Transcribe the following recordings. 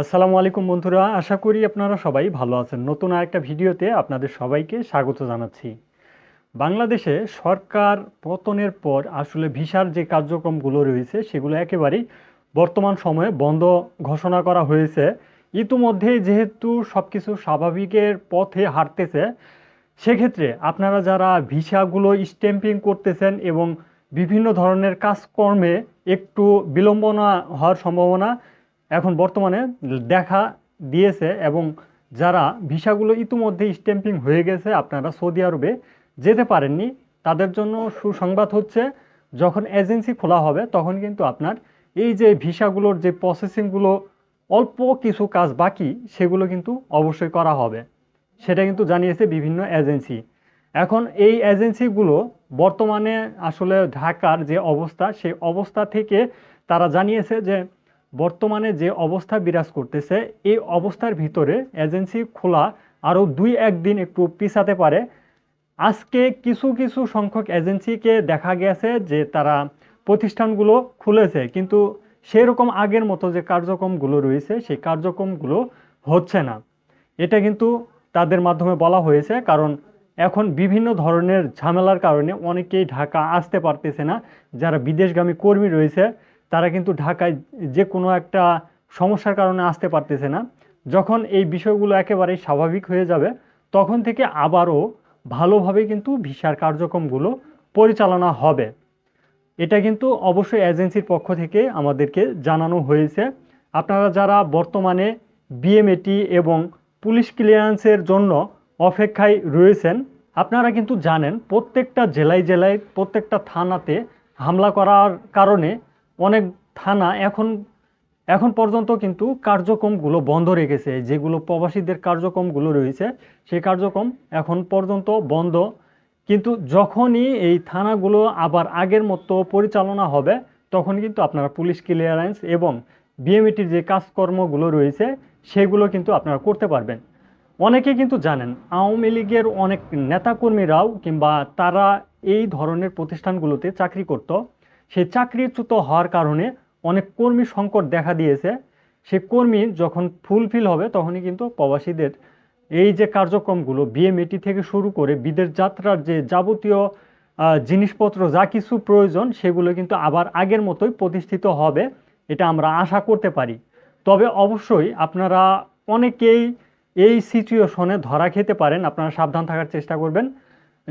আসসালামু আলাইকুম বন্ধুরা, আশা করি আপনারা সবাই ভালো আছেন। নতুন আরেকটা ভিডিওতে আপনাদের সবাইকে স্বাগত জানাচ্ছি। বাংলাদেশে সরকার পতনের পর আসলে ভিসার যে কার্যক্রমগুলো রয়েছে, সেগুলো একেবারেই বর্তমান সময়ে বন্ধ ঘোষণা করা হয়েছে। ইতিমধ্যে যেহেতু সব কিছু স্বাভাবিকের পথে হাঁটতেছে, সেক্ষেত্রে আপনারা যারা ভিসাগুলো স্ট্যাম্পিং করতেছেন এবং বিভিন্ন ধরনের কাজকর্মে একটু বিলম্বনা হওয়ার সম্ভাবনা এখন বর্তমানে দেখা দিয়েছে এবং যারা ভিসাগুলো ইতিমধ্যে স্ট্যাম্পিং হয়ে গেছে, আপনারা সৌদি আরবে যেতে পারেননি, তাদের জন্য সুসংবাদ হচ্ছে যখন এজেন্সি খোলা হবে তখন কিন্তু আপনার এই যে ভিসাগুলোর যে প্রসেসিংগুলো অল্প কিছু কাজ বাকি, সেগুলো কিন্তু অবশ্যই করা হবে। সেটা কিন্তু জানিয়েছে বিভিন্ন এজেন্সি। এখন এই এজেন্সিগুলো বর্তমানে আসলে ঢাকার যে অবস্থা, সেই অবস্থা থেকে তারা জানিয়েছে যে বর্তমানে যে অবস্থা বিরাজ করতেছে, এই অবস্থার ভিতরে এজেন্সি খোলা আরও দুই একদিন একটু পিছাতে পারে। আজকে কিছু কিছু সংখ্যক এজেন্সিকে দেখা গেছে যে তারা প্রতিষ্ঠানগুলো খুলেছে, কিন্তু সেরকম আগের মতো যে কার্যক্রমগুলো রয়েছে, সেই কার্যক্রমগুলো হচ্ছে না। এটা কিন্তু তাদের মাধ্যমে বলা হয়েছে, কারণ এখন বিভিন্ন ধরনের ঝামেলার কারণে অনেকেই ঢাকা আসতে পারতেছে না, যারা বিদেশগামী কর্মী রয়েছে তারা কিন্তু ঢাকায় যে কোনো একটা সমস্যার কারণে আসতে পারতেছে না। যখন এই বিষয়গুলো একেবারেই স্বাভাবিক হয়ে যাবে, তখন থেকে আবারও ভালোভাবে কিন্তু ভিসার কার্যক্রমগুলো পরিচালনা হবে। এটা কিন্তু অবশ্যই এজেন্সির পক্ষ থেকে আমাদেরকে জানানো হয়েছে। আপনারা যারা বর্তমানে বিএমএটি এবং পুলিশ ক্লিয়ারেন্সের জন্য অপেক্ষায় রয়েছেন, আপনারা কিন্তু জানেন প্রত্যেকটা জেলায় জেলায় প্রত্যেকটা থানাতে হামলা করার কারণে অনেক থানা এখন এখন পর্যন্ত কিন্তু কার্যক্রমগুলো বন্ধ রেখেছে। যেগুলো প্রবাসীদের কার্যক্রমগুলো রয়েছে, সেই কার্যক্রম এখন পর্যন্ত বন্ধ। কিন্তু যখনই এই থানাগুলো আবার আগের মতো পরিচালনা হবে তখন কিন্তু আপনারা পুলিশ ক্লিয়ারেন্স এবং বিএমইটির যে কাজকর্মগুলো রয়েছে, সেগুলো কিন্তু আপনারা করতে পারবেন। অনেকে কিন্তু জানেন, আওয়ামী লীগের অনেক নেতাকর্মীরাও কিংবা তারা এই ধরনের প্রতিষ্ঠানগুলোতে চাকরি করত। সেই চাকরিচ্যুত হওয়ার কারণে অনেক কর্মী সংকট দেখা দিয়েছে। সে কর্মী যখন ফুলফিল হবে তখনই কিন্তু প্রবাসীদের এই যে কার্যক্রমগুলো বিএমএটি থেকে শুরু করে বিদেশ যাত্রার যে যাবতীয় জিনিসপত্র যা কিছু প্রয়োজন সেগুলো কিন্তু আবার আগের মতোই প্রতিষ্ঠিত হবে এটা আমরা আশা করতে পারি। তবে অবশ্যই আপনারা অনেকেই এই সিচুয়েশনে ধরা খেতে পারেন। আপনারা সাবধান থাকার চেষ্টা করবেন।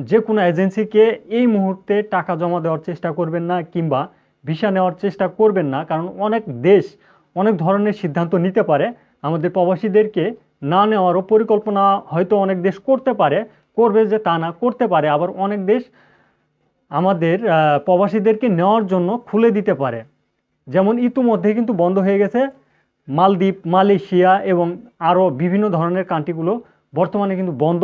যে কোনো এজেন্সিকে এই মুহূর্তে টাকা জমা দেওয়ার চেষ্টা করবেন না কিংবা ভিসা নেওয়ার চেষ্টা করবেন না, কারণ অনেক দেশ অনেক ধরনের সিদ্ধান্ত নিতে পারে। আমাদের প্রবাসীদেরকে না নেওয়ারও পরিকল্পনা হয়তো অনেক দেশ করতে পারে, করবে যে তা না করতে পারে, আবার অনেক দেশ আমাদের প্রবাসীদেরকে নেওয়ার জন্য খুলে দিতে পারে। যেমন ইতিমধ্যে কিন্তু বন্ধ হয়ে গেছে মালদ্বীপ, মালয়েশিয়া এবং আরও বিভিন্ন ধরনের কান্ট্রিগুলো বর্তমানে কিন্তু বন্ধ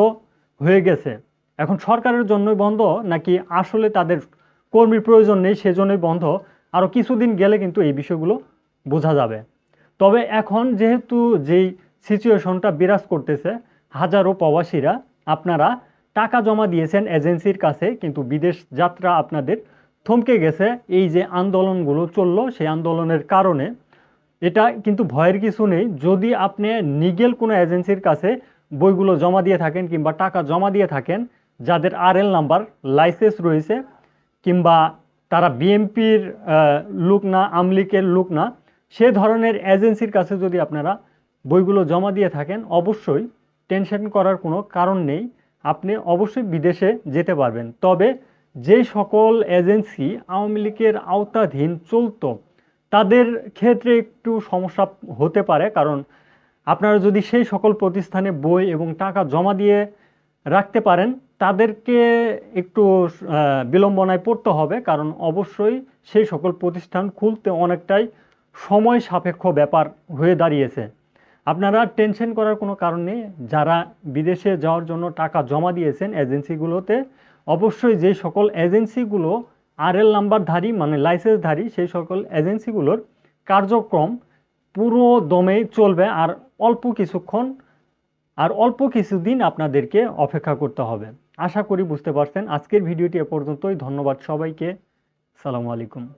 হয়ে গেছে। এখন সরকারের জন্যই বন্ধ নাকি আসলে তাদের কর্মীর প্রয়োজন নেই সেজন্যই বন্ধ? আরও কিছুদিন গেলে কিন্তু এই বিষয়গুলো বোঝা যাবে। তবে এখন যেহেতু যেই সিচুয়েশনটা বিরাজ করতেছে, হাজারো প্রবাসীরা আপনারা টাকা জমা দিয়েছেন এজেন্সির কাছে, কিন্তু বিদেশ যাত্রা আপনাদের থমকে গেছে। এই যে আন্দোলনগুলো চলল, সেই আন্দোলনের কারণে এটা কিন্তু ভয়ের কিছু নেই। যদি আপনি নিগেল কোনো এজেন্সির কাছে বইগুলো জমা দিয়ে থাকেন কিংবা টাকা জমা দিয়ে থাকেন যাদের আরএল নাম্বার লাইসেন্স রয়েছে, কিংবা তারা বিএমপির লোক না আমলিকের লোক না, সে ধরনের এজেন্সির কাছে যদি আপনারা বইগুলো জমা দিয়ে থাকেন, অবশ্যই টেনশন করার কোনো কারণ নেই। আপনি অবশ্যই বিদেশে যেতে পারবেন। তবে যে সকল এজেন্সি আওয়ামী লীগের আওতাধীন চলতো, তাদের ক্ষেত্রে একটু সমস্যা হতে পারে, কারণ আপনারা যদি সেই সকল প্রতিষ্ঠানে বই এবং টাকা জমা দিয়ে রাখতে পারেন তাদেরকে একটু বিলম্বনায় পড়তে হবে, কারণ অবশ্যই সেই সকল প্রতিষ্ঠান খুলতে অনেকটাই সময় সাপেক্ষ ব্যাপার হয়ে দাঁড়িয়েছে। আপনারা টেনশন করার কোনো কারণ নেই, যারা বিদেশে যাওয়ার জন্য টাকা জমা দিয়েছেন এজেন্সিগুলোতে, অবশ্যই যে সকল এজেন্সিগুলো আরএল নাম্বারধারী মানে লাইসেন্সধারী, সেই সকল এজেন্সিগুলোর কার্যক্রম পুরো দমেই চলবে, আর অল্প কিছুক্ষণ, আর অল্প কিছুদিন আপনাদেরকে অপেক্ষা করতে হবে। আশা করি বুঝতে পারছেন। আজকের ভিডিওটি এ পর্যন্তই। ধন্যবাদ সবাইকে। সালামু আলাইকুম।